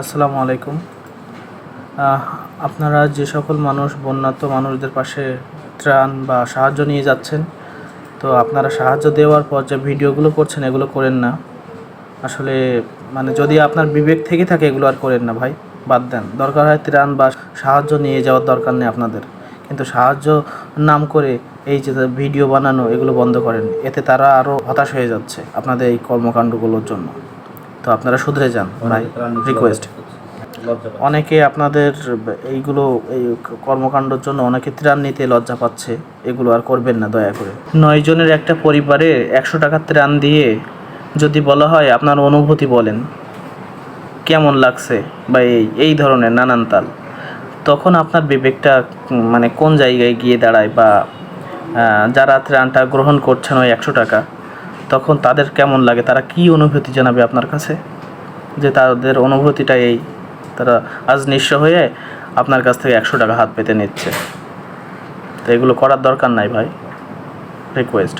আসসালামু আলাইকুম। আপনারা যে সকল মানুষ বন্যাত মানুষদের পাশে ত্রাণ বা সাহায্য নিয়ে যাচ্ছেন, তো আপনারা সাহায্য দেওয়ার পর যে ভিডিওগুলো করছেন, এগুলো করেন না। আসলে মানে যদি আপনার বিবেক থেকে থাকে, এগুলো আর করেন না ভাই, বাদ দেন। দরকার হয় ত্রাণ বা সাহায্য নিয়ে যাওয়ার দরকার নেই আপনাদের। কিন্তু সাহায্য নাম করে এই যে ভিডিও বানানো, এগুলো বন্ধ করেন। এতে তারা আরও হতাশ হয়ে যাচ্ছে আপনাদের এই কর্মকাণ্ডগুলোর জন্য। তো আপনারা শুধরে যান রিকোয়েস্ট অনেকে আপনাদের এইগুলো, এই কর্মকাণ্ডের জন্য অনেকে ত্রাণ নিতে লজ্জা পাচ্ছে, এগুলো আর করবেন না, দয়া করে। নয় জনের একটা পরিবারে একশো টাকা ত্রাণ দিয়ে যদি বলা হয় আপনার অনুভূতি বলেন, কেমন লাগছে বা এই এই ধরনের নানান তাল, তখন আপনার বিবেকটা মানে কোন জায়গায় গিয়ে দাঁড়ায় বা যারা ত্রাণটা গ্রহণ করছেন ওই একশো টাকা তখন তাদের কেমন লাগে? তারা কি অনুভূতি জানাবে আপনার কাছে? যে তাদের অনুভূতিটা এই। তারা আজ নিঃস্ব হয়ে আপনার কাছ থেকে একশো টাকা হাত পেতে নিচ্ছে। তো এগুলো করার দরকার নাই ভাই। রিকোয়েস্ট